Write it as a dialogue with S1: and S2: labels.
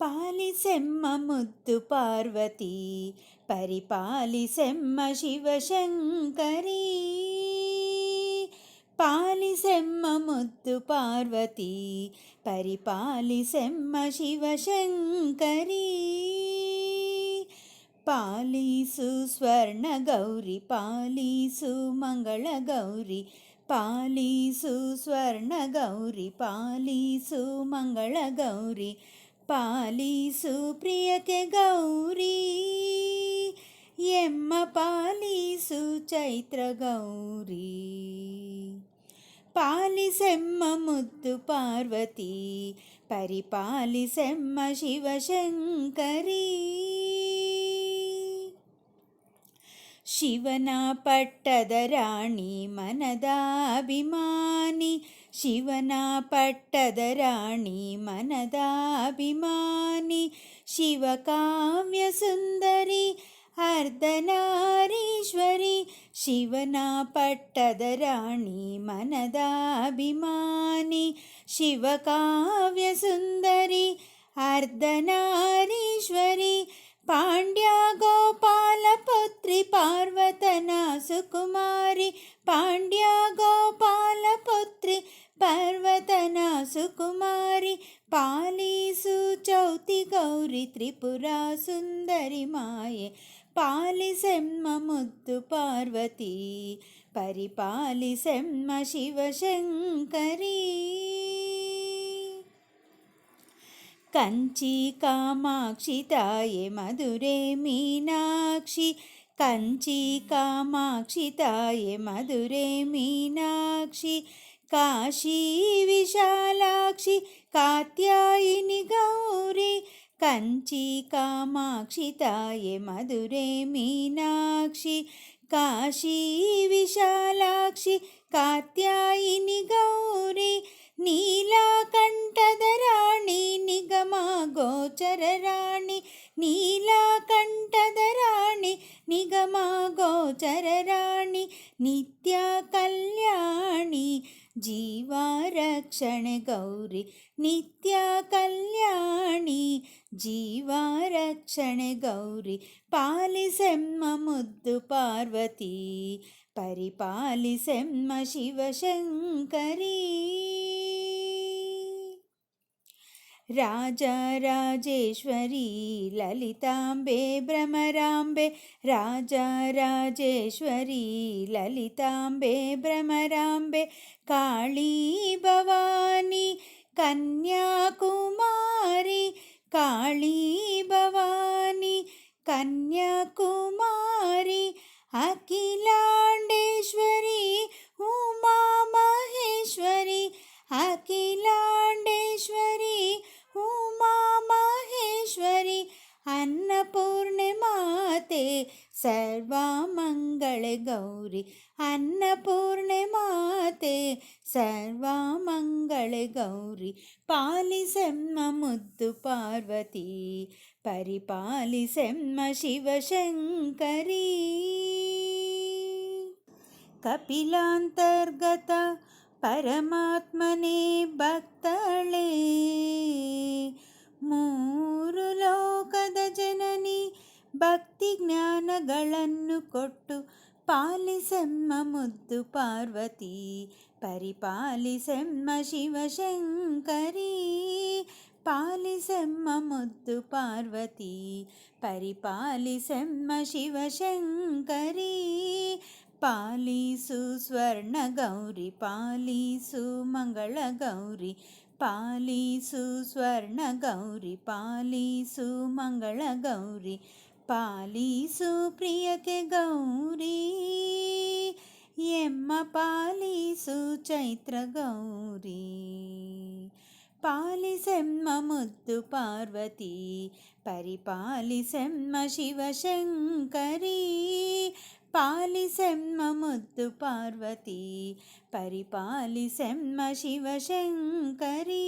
S1: పాలిసెమ్మ ముద్దు పార్వతి పరిపాలిసెమ్మ శివశంకరి. పాలిసెమ్మ ముద్దు పార్వతి పరిపాలిసెమ్మ శివశంకరి. పాలీసు స్వర్ణ గౌరి పాలీసు మంగళ గౌరి పాలీసు స్వర్ణ గౌరి పాలీసు మంగళ గౌరి పాలీసు ప్రియకే గౌరీ ఎమ్మ పాలీసు చైత్ర గౌరీ పాలిసెమ్మ ముద్దు పార్వతి పరిపాలిసెమ్మ శివశంకరీ ಶಿವನ ಪಟ್ಟದ ರಾಣಿ ಮನದಾಭಿಮಾನಿ ಶಿವನ ಪಟ್ಟದ ರಾಣಿ ಮನದಾಭಿಮಾನಿ ಶಿವಕಾವ್ಯ ಸುಂದರಿ ಅರ್ಧನಾರೀಶ್ವರಿ ಶಿವನ ಪಟ್ಟದ ರಾಣಿ ಮನದಾಭಿಮಾನಿ ಶಿವಕಾವ್ಯ ಸುಂದರಿ ಅರ್ಧನಾರೀಶ್ವರಿ ಪಾಂಡ್ಯ ಗೋಪಾಲಪುತ್ರಿ ಪಾರ್ವತನ ಸುಕುಮಾರಿ పర్వతనా సుకుమారి పాలీసు చౌతి గౌరి త్రిపురా సుందరి మాయే. పాలిసెమ్మ ముద్దు పార్వతీ పరిపాలిసెమ్మ శివశంకరీ. కంచి కామాక్షి తాయే మధురే మీనాక్షి కంచి కామాక్షి తాయే మధురే మీనాక్షి కాశీ విశాలాక్షి కాత్యాయిని గౌరీ కంచి కామాక్షి తాయే మధురే మీనాక్షి. కాశీ విశాలాక్షి కాత్యాయిని గౌరీ నీలాకంఠధరాణి నిగమా నిగమ గోచర రాణి నీలకంఠద రాణి గోచర రాణి నిత్య क्षणे गौरि नित्या कल्याणि जीवारक्षणे गौरि पालिसेम्ममुद्दु पार्वती परिपालिसेम्म शिवशङ्करी രാജരാജേശ്വരി ലളിതാംബെ ഭ്രമരാംബെ രാജരാജേശ്വരി ലളിതാംബെ ഭ്രമരാംബെ കാളീ ഭവാനി കന്യാകുമാരി. കാളീ ഭവാനി കന്യാകുമാരി. അഖിലാണ്ടേശ്വരീ గౌరి అన్నపూర్ణిమాతే సర్వమంగళ గౌరి పాలిసెమ్మ ముద్దు పార్వతి పరిపాలిసెమ్మ శివశంకరీ ಕಪಿಲಾಂತರ್ಗತ ಪರಮಾತ್ಮನೇ ಭಕ್ತಳೆ ಮೂರು ಲೋಕದ ಜನನಿ ಭಕ್ತಿ ಜ್ಞಾನಗಳನ್ನು ಕೊಟ್ಟು పాలిసెమ్మ ముద్దు పార్వతీ పరిపాలిసెమ్మ శివశంకరీ. పాలిసెమ్మ ముద్దు పార్వతీ పరిపాలిసెమ్మ శివశంకరీ. పాలీసు స్వర్ణ గౌరి పాలీసు మంగళ గౌరి పాలీసు స్వర్ణ గౌరి పాలీసు మంగళ గౌరి ಪಾಲಿಸು ಪ್ರಿಯಕ್ಕೆ ಗೌರಿ ಎಮ್ಮ ಪಾಲಿಸು ಚೈತ್ರ ಗೌರಿ ಪಾಲಿಸೆಮ್ಮ ಮುದ್ದು ಪಾರ್ವತಿ ಪರಿಪಾಲಿಸೆಮ್ಮ ಶಿವಶಂಕರಿ ಪಾಲಿಸೆಮ್ಮ ಮುದ್ದು ಪಾರ್ವತಿ ಪರಿಪಾಲಿಸೆಮ್ಮ ಶಿವಶಂಕರಿ